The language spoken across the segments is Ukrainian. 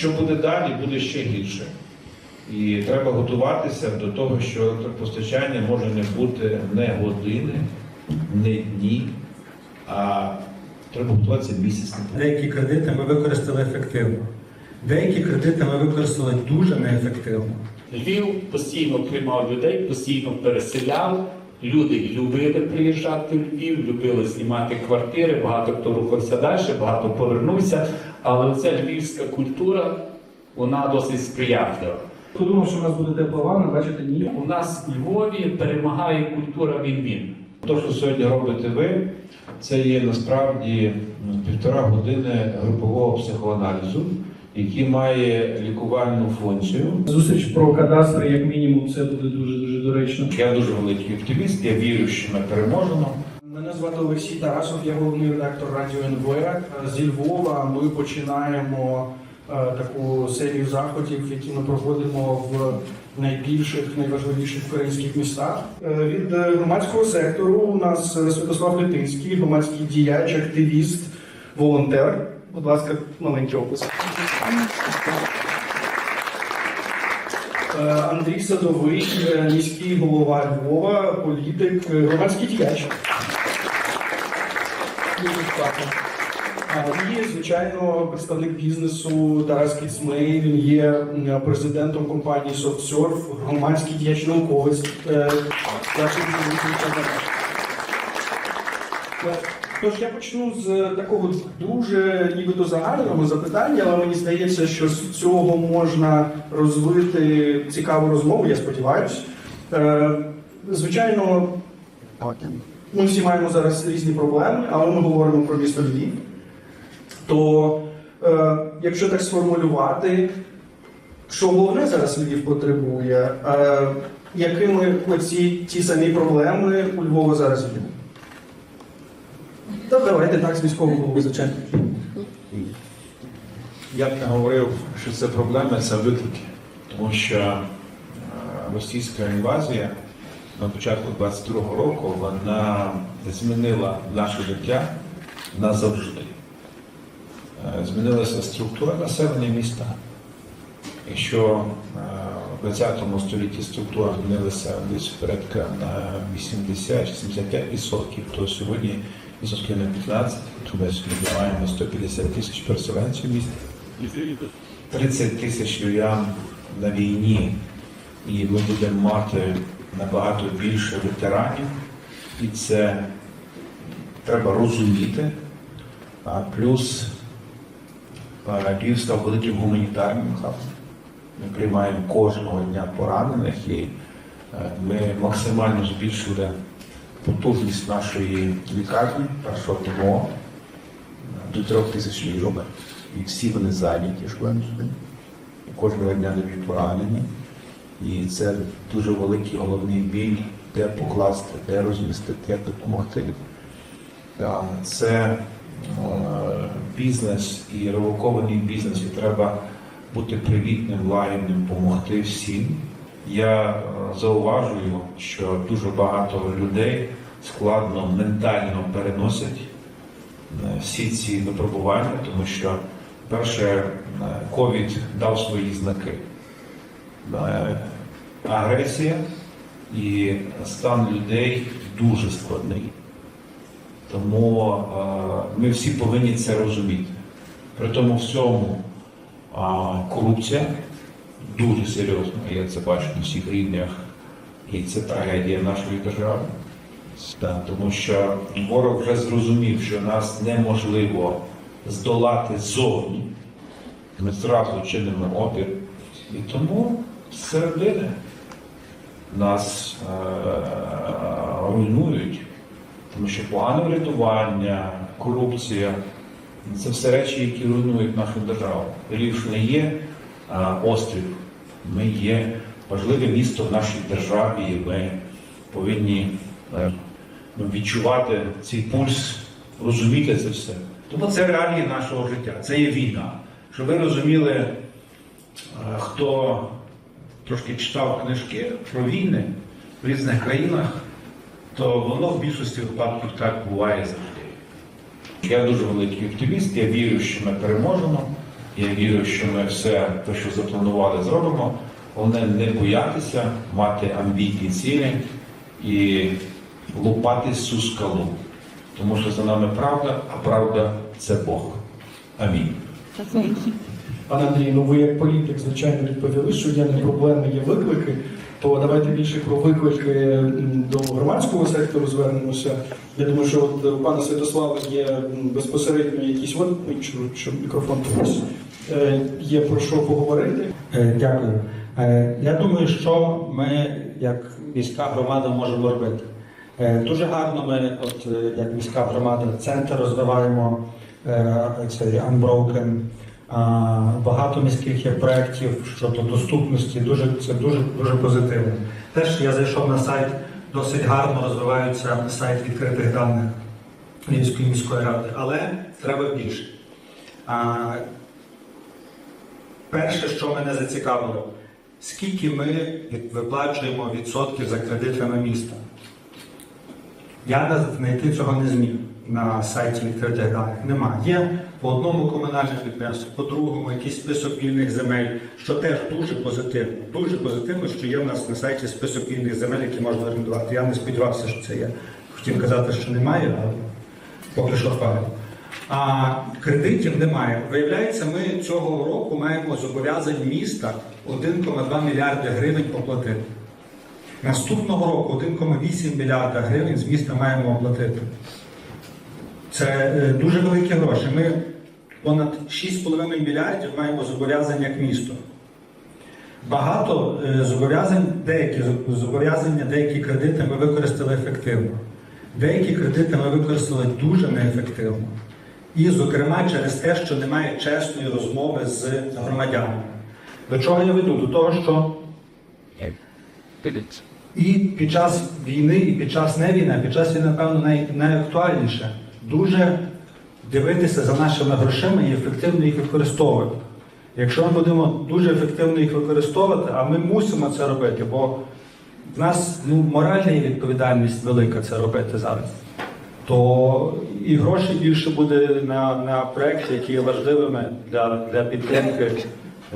Що буде далі, буде ще гірше. І треба готуватися до того, що електропостачання може не бути не години, не дні, а треба готуватися місяць. Деякі кредити ми використали ефективно. Деякі кредити ми використали дуже неефективно. Львів постійно приймав людей, постійно переселяв. Люди любили приїжджати в Львів, любили знімати квартири, багато хто рухався далі, багато повернувся. Але ця львівська культура, вона досить сприятлива. Хто думав, що в нас буде тепла бачите, ні. У нас в Львові перемагає культура він-він. Те, що сьогодні робите ви, це є насправді півтора години групового психоаналізу, який має лікувальну функцію. Зустріч про кадастри, як мінімум, це буде дуже дуже доречно. Я дуже великий оптиміст, я вірю, що ми переможемо. Мене звати Олексій Тарасов, я головний редактор Радіо НВ. Зі Львова ми починаємо е, таку серію заходів, які ми проводимо в найбільших, найважливіших українських містах. Е, Від громадського сектору у нас Святослав Литинський, громадський діяч, активіст, волонтер. Будь ласка, маленький опис. Е, Андрій Садовий, е, міський голова Львова, політик, е, громадський діяч. І, звичайно, представник бізнесу Тарас Кіцмей, він є президентом компанії SoftSurf, громадський діяч науковець. Тож я почну з такого дуже нібито загального запитання, але мені здається, що з цього можна розвити цікаву розмову, я сподіваюся. Е, Звичайно, ми всі маємо зараз різні проблеми, але ми говоримо про місто Львів. То е, якщо так сформулювати, що головне зараз Львів потребує, е, якими оці ті самі проблеми у Львова зараз є? Та давайте так з міського голови. Я б не говорив, що це проблема, це виклики. Тому що е, російська інвазія на початку 22-го року вона змінила наше життя назавжди. Е, Змінилася структура населення міста. Якщо е, в 20 столітті структура змінилася десь порядка на 80-75%, то сьогодні на 15, то ми маємо 150 тисяч переселенців в місті. 30 тисяч львів'ян на війні, і ми будемо мати набагато більше ветеранів, і це треба розуміти. А плюс Львів став великим гуманітарним хабом. Ми приймаємо кожного дня поранених і ми максимально збільшили потужність нашої лікарні ТМО до трьох тисяч ліжок. І всі вони зайняті шлем кожного дня дають поранені. І це дуже великий головний біль, де покласти, де розмістити, як допомогти. Це бізнес і ревокований бізнес, і треба бути привітним, лагідним, допомогти всім. Я зауважую, що дуже багато людей складно ментально переносять е, всі ці випробування, тому що перше е, ковід дав свої знаки. Е, Агресія і стан людей дуже складний. Тому ми всі повинні це розуміти. При тому всьому корупція дуже серйозна. Я це бачу на всіх рівнях, і це трагедія нашої держави. Так, тому що ворог вже зрозумів, що нас неможливо здолати ззовні. Ми зразу чинимо опір. І тому зсередини нас е, руйнують, тому що погане врятування, корупція це все речі, які руйнують нашу державу. Львів не є а, острів, ми є важливе місто в нашій державі, і ми повинні е, відчувати цей пульс, розуміти це все. Тому це реалії нашого життя, це є війна. Щоб ви розуміли, е, хто трошки читав книжки про війни в різних країнах, то воно в більшості випадків так буває завжди. Я дуже великий оптиміст, я вірю, що ми переможемо. Я вірю, що ми все те, що запланували, зробимо. Головне не боятися, мати амбітні цілі і лупати цю скалу. Тому що за нами правда, а правда це Бог. Амінь. Пане Андрій, ну ви як політик, звичайно, відповіли, що є не проблеми, є виклики. То давайте більше про виклики до громадського сектору звернемося. Я думаю, що от у пана Святослава є безпосередньо якісь от що, що мікрофон ось е, є про що поговорити. Е, Дякую. Е, Я думаю, що ми, як міська громада, можемо робити. Е, Дуже гарно ми, от е, як міська громада, центр розвиваємо цей Unbroken. Багато міських є проєктів щодо доступності. Дуже це дуже дуже позитивно. Теж я зайшов на сайт, досить гарно розвивається сайт відкритих даних Львівської міської ради, але треба більше. А, Перше, що мене зацікавило, скільки ми виплачуємо відсотків за кредитами міста. Я знайти цього не зміг на сайті відкритих даних. Нема. Є по одному комунальному підприємству, по другому якийсь список вільних земель, що теж дуже позитивно. Дуже позитивно, що є в нас на сайті список вільних земель, які можна орендувати. Я не сподівався, що це є. Хотів казати, що немає, але поки що факт. А кредитів немає. Виявляється, ми цього року маємо зобов'язань міста 1,2 мільярди гривень оплатити. Наступного року 1,8 мільярда гривень з міста маємо оплатити. Це е, дуже великі гроші. Ми понад 6,5 мільярдів маємо зобов'язань як місто. Багато е, зобов'язань, деякі зобов'язання, деякі кредити ми використали ефективно. Деякі кредити ми використали дуже неефективно. І, зокрема, через те, що немає чесної розмови з громадянами. До чого я веду? До того, що і під час війни, і під час не війни, а під час війни, напевно, най, найактуальніше дуже дивитися за нашими грошима і ефективно їх використовувати. Якщо ми будемо дуже ефективно їх використовувати, а ми мусимо це робити, бо в нас ну, моральна відповідальність велика це робити зараз, то і грошей більше буде на, на проекти, які є важливими для, для підтримки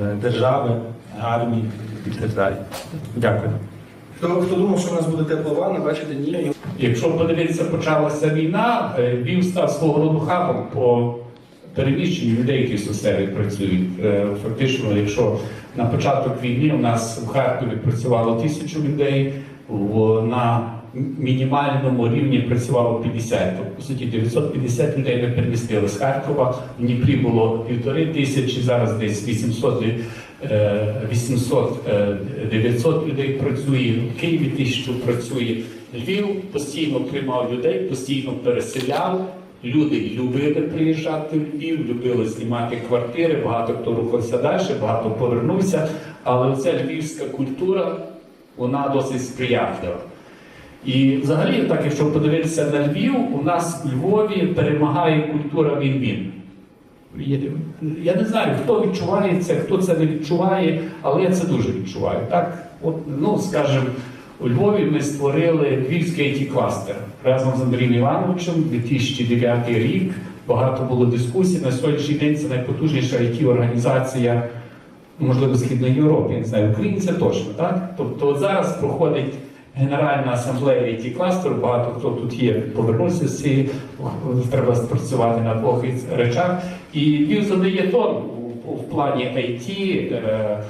е, держави, армії і так далі. Дякую. Хто, хто думав, що в нас буде тепла ванна, бачите, ні. Якщо подивитися, почалася війна, він став свого роду хабом по переміщенню людей, які в працюють. Е, Фактично, якщо на початок війни у нас в Харкові працювало тисячу людей, на мінімальному рівні працювало 50. Тобто, по суті, 950 людей ми перемістили з Харкова. В Дніпрі було півтори тисячі, зараз десь 800, е, 800 е, 900 людей працює, в Києві тисячу працює. Львів постійно приймав людей, постійно переселяв. Люди любили приїжджати в Львів, любили знімати квартири, багато хто рухався далі, багато повернувся. Але ця львівська культура, вона досить сприятлива. І взагалі, так, якщо подивитися на Львів, у нас в Львові перемагає культура він-він. Я не знаю, хто відчуває це, хто це не відчуває, але я це дуже відчуваю. Так, от, ну скажімо, у Львові ми створили Львівський it кластер разом з Андрієм Івановичем 2009 рік. Багато було дискусій. На сьогоднішній день це найпотужніша it організація можливо, Східної Європи, я не знаю, в Україні це точно, так? Тобто от зараз проходить Генеральна асамблея it кластеру, багато хто тут є, повернувся з цієї, треба спрацювати на двох речах. І Львів задає тон у плані IT, е,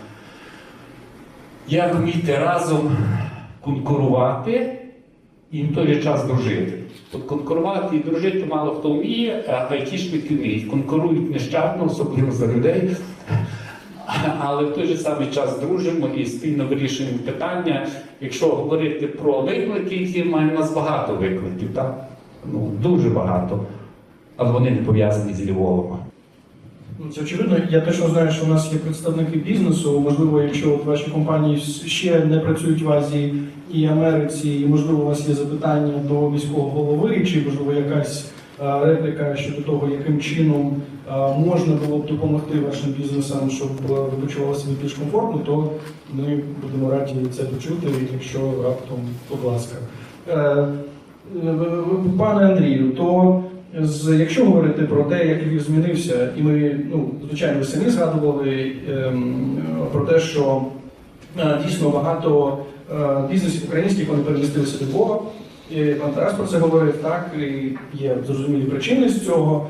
як вміти разом конкурувати і в той же час дружити. От конкурувати і дружити мало хто вміє, а айтішники вміють. Конкурують нещадно, особливо за людей. Але в той же самий час дружимо і спільно вирішуємо питання. Якщо говорити про виклики, які маємо у нас багато викликів, так? Ну, дуже багато. Але вони не пов'язані з Львовом. Ну, Це очевидно. Я точно знаю, що у нас є представники бізнесу. Можливо, якщо от ваші компанії ще не працюють в Азії і Америці, і можливо у вас є запитання до міського голови, чи можливо якась е, репліка щодо того, яким чином можна було б допомогти вашим бізнесам, щоб е, ви почували себе більш комфортно, то ми будемо раді це почути, якщо раптом, будь ласка. Е, е, Пане Андрію, то якщо говорити про те, як Львів змінився, і ми, ну, звичайно, ви самі згадували ем, про те, що дійсно багато бізнесів українських вони перемістилися до Львова. І пан Тарас про це говорив, так, і є зрозумілі причини з цього.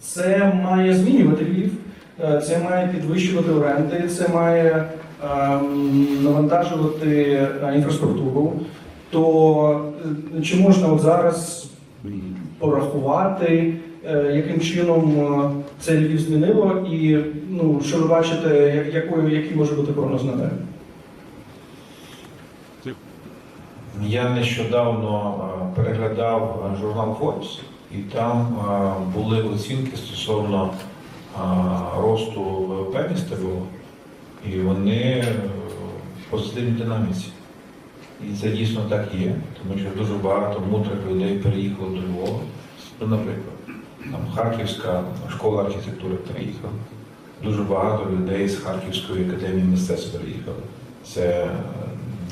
Це має змінювати Львів, е, це має підвищувати оренди, це має ем, навантажувати е, інфраструктуру. То е, чи можна от зараз порахувати, яким чином це Львів змінило, і ну, що ви бачите, як- якою, який може бути прогноз на день? Я нещодавно переглядав журнал Forbes, і там були оцінки стосовно росту ВВП міста Львова, і вони е, в позитивній динаміці. І це дійсно так є, тому що дуже багато мудрих людей переїхало до Львова. Ну, наприклад, там Харківська школа архітектури переїхала. Дуже багато людей з Харківської академії мистецтв переїхали. Це е,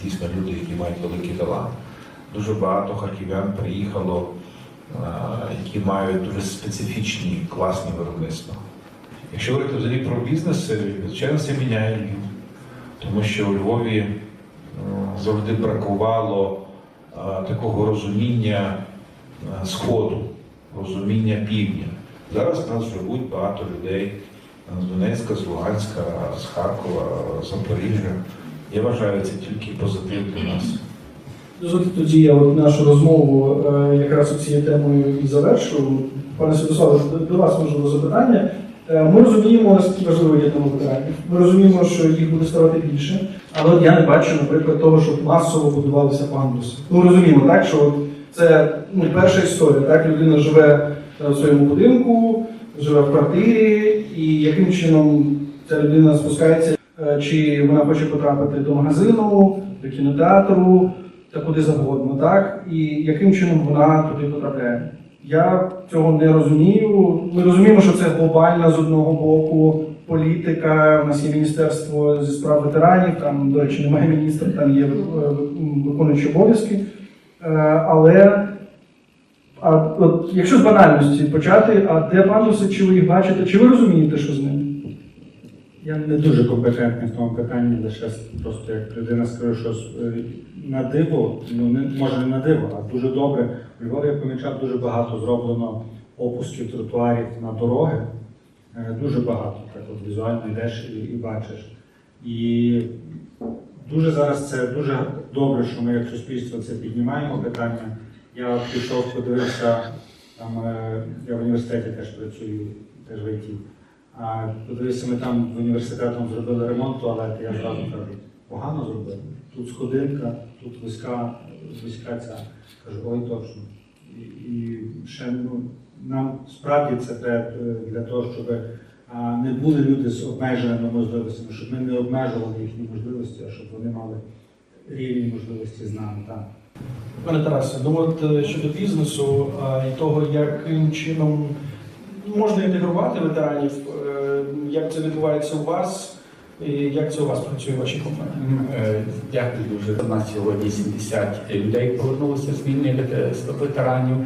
дійсно люди, які мають великий талант. Дуже багато харків'ян приїхало, які мають дуже специфічні класні виробництва. Якщо говорити взагалі про бізнес, е, звичайно, це міняє Львів. Тому що у Львові е, завжди бракувало е, такого розуміння е, Сходу, розуміння півдня. Зараз в нас живуть багато людей е, з Донецька, з Луганська, з Харкова, з Запоріжжя. Я вважаю, це тільки позитив для нас. Дозвольте тоді я от нашу розмову е, якраз цією темою і завершу. Пане Святославе, до- вас можливо запитання. Е, Ми розуміємо, наскільки важливо є тема ветеранів. Ми розуміємо, що їх буде ставати більше, але я не бачу, наприклад, того, щоб масово будувалися пандуси. Ну розуміємо, так що це ну, перша історія. Так, людина живе е, в своєму будинку, живе в квартирі, і яким чином ця людина спускається, чи вона хоче потрапити до магазину, до кінотеатру, та куди завгодно, так? І яким чином вона туди потрапляє. Я цього не розумію. Ми розуміємо, що це глобальна з одного боку політика. У нас є міністерство зі справ ветеранів, там, до речі, немає міністра, там є е, виконуючі обов'язки. Е, Але а, от, якщо з банальності почати, а де пандуси, чи ви їх бачите, чи ви розумієте, що з ними? Я не дуже компетентний в тому питанні, лише просто як людина скажу, що е, на диво, ну не може не на диво, а дуже добре. У Львові я помічав дуже багато зроблено опусків тротуарів на дороги. Е, Дуже багато, так от візуально йдеш і, і бачиш. І дуже зараз це дуже добре, що ми як суспільство це піднімаємо питання. Я пішов, подивився, там е, я в університеті теж працюю, теж в ІТ. А подивися, ми там в університетом зробили ремонт туалету, я зразу кажу, погано зробили. Тут сходинка, тут вузька, вузька ця. Кажу, ой, точно. І, і ще ну, нам справді це треба е, для того, щоб а, не були люди з обмеженими можливостями, щоб ми не обмежували їхні можливості, а щоб вони мали рівні можливості з нами. Так. Пане Тарасе, ну от е, щодо бізнесу а, і того, яким чином можна інтегрувати ветеранів, е, як це відбувається у вас, і як це у вас працює в вашій компанії? Е, Дякую дуже. У нас сьогодні 70 людей повернулося з війни вет- ветеранів.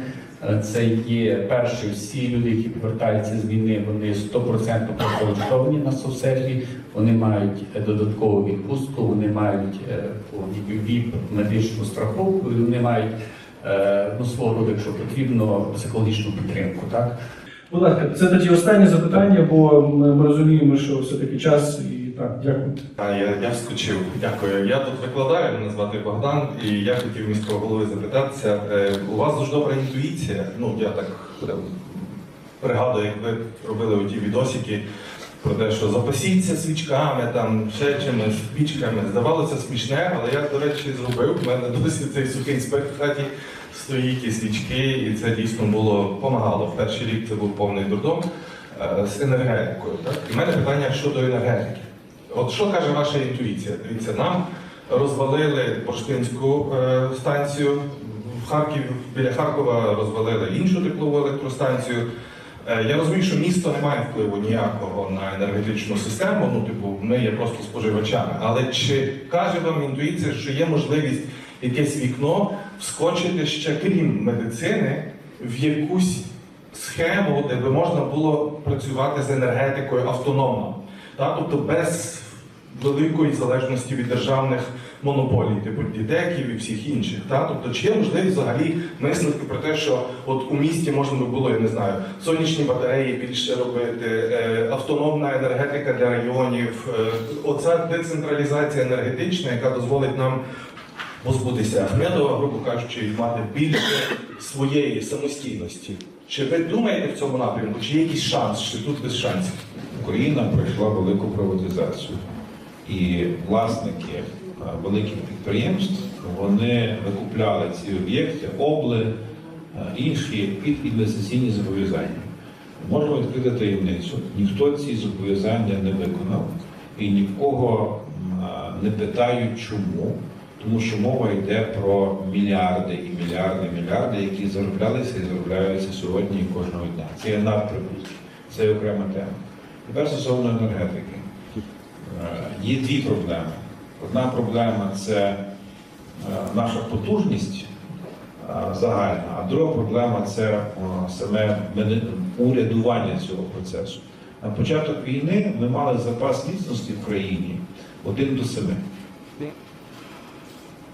Е, Це є перші всі люди, які повертаються з війни. Вони 100% працевлаштовані на соцсерві. Вони мають додаткову відпустку, вони мають ВІП медичну страховку, вони мають ну, свого роду, якщо потрібно, психологічну підтримку. Так Будь ласка, це тоді останнє запитання, бо ми, розуміємо, що все-таки час і так, дякую. А я, я вскочив. Дякую. Я тут викладаю, мене звати Богдан, і я хотів міського голови запитатися. Е, у вас дуже добра інтуїція. Ну, я так пригадую, як ви робили оті відосики про те, що запасіться свічками, там ще чимось, спічками. Здавалося смішне, але я, до речі, зробив. У мене досі цей сухий спирт в хаті стоїть і свічки, і це дійсно було помагало. В перший рік це був повний дурдом е, з енергетикою. Так? І в мене питання щодо енергетики. От що каже ваша інтуїція? Дивіться, нам розвалили Поштинську е, станцію в Харків, біля Харкова розвалили іншу теплову електростанцію. Е, я розумію, що місто не має впливу ніякого на енергетичну систему, ну, типу, ми є просто споживачами. Але чи каже вам інтуїція, що є можливість якесь вікно вскочити ще крім медицини в якусь схему, де би можна було працювати з енергетикою автономно, та? тобто без великої залежності від державних монополій, типу дітеків і всіх інших. Та? Тобто, чи є можливість взагалі мислити про те, що от у місті можна би було, я не знаю, сонячні батареї більше робити, е, автономна енергетика для районів, е, оця децентралізація енергетична, яка дозволить нам позбутися Ахмедова, грубо кажучи, і мати більше своєї самостійності. Чи ви думаєте в цьому напрямку, чи є якийсь шанс, чи тут без шансів? Україна пройшла велику приватизацію. І власники великих підприємств вони викупляли ці об'єкти, обли, е, інші під інвестиційні зобов'язання. Можемо відкрити таємницю. Ніхто ці зобов'язання не виконав і нікого е, не питають, чому. Тому що мова йде про мільярди і мільярди, і мільярди, які зароблялися і заробляються сьогодні і кожного дня. Це є надприбутки, це є окрема тема. Тепер стосовно енергетики. Е, Є дві проблеми. Одна проблема це е, наша потужність е, загальна, а друга проблема це саме урядування цього процесу. На початок війни ми мали запас міцності в країні 1 до 7.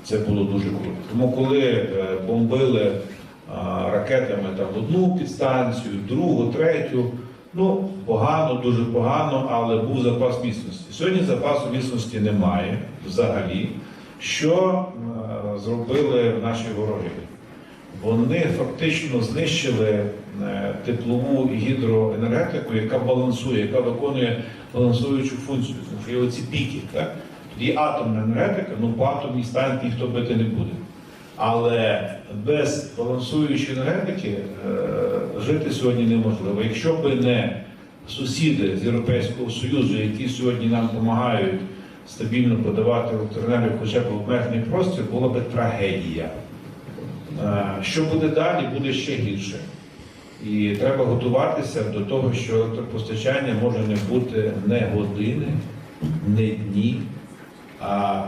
Це було дуже круто. Тому коли е, бомбили ракетами там одну підстанцію, другу, третю, ну погано, дуже погано, але був запас міцності. Сьогодні запасу міцності немає взагалі. Що е, зробили наші вороги? Вони фактично знищили е, теплову гідроенергетику, яка балансує, яка виконує балансуючу функцію. Тому є оці піки, так? Тоді атомна енергетика, ну по атомній станції ніхто бити не буде. Але без балансуючої енергетики е, жити сьогодні неможливо. Якщо б не сусіди з Європейського Союзу, які сьогодні нам допомагають стабільно подавати електроенергію хоча б обмежений простір, була б трагедія. Е, Що буде далі, буде ще гірше. І треба готуватися до того, що електропостачання може не бути не години, не дні, а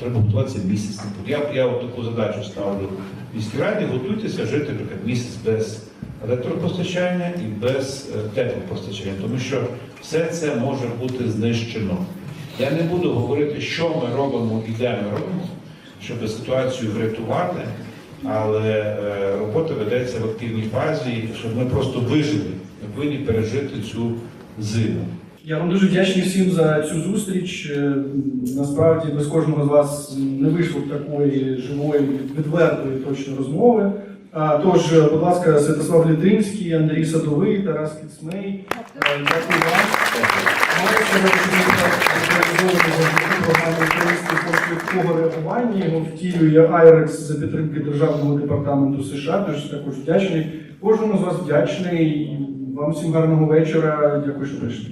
треба готуватися місяць. Я, я от таку задачу ставлю міській раді, готуйтеся жити наприклад, місяць без електропостачання і без е, теплопостачання, тому що все це може бути знищено. Я не буду говорити, що ми робимо і де ми робимо, щоб ситуацію врятувати, але е, робота ведеться в активній фазі, щоб ми просто вижили. Ми повинні пережити цю зиму. Я вам дуже вдячний всім за цю зустріч. Е, Насправді без кожного з вас не вийшло б такої живої, відвертої точно розмови. Тож, будь ласка, Святослав Лідринський, Андрій Садовий, Тарас Кіцмей. Дякую вам. Програму реагування. Його втілює Айрекс за підтримки Державного департаменту США. Тож також вдячний. Кожному з вас вдячний. Вам всім гарного вечора. Дякую, що прийшли.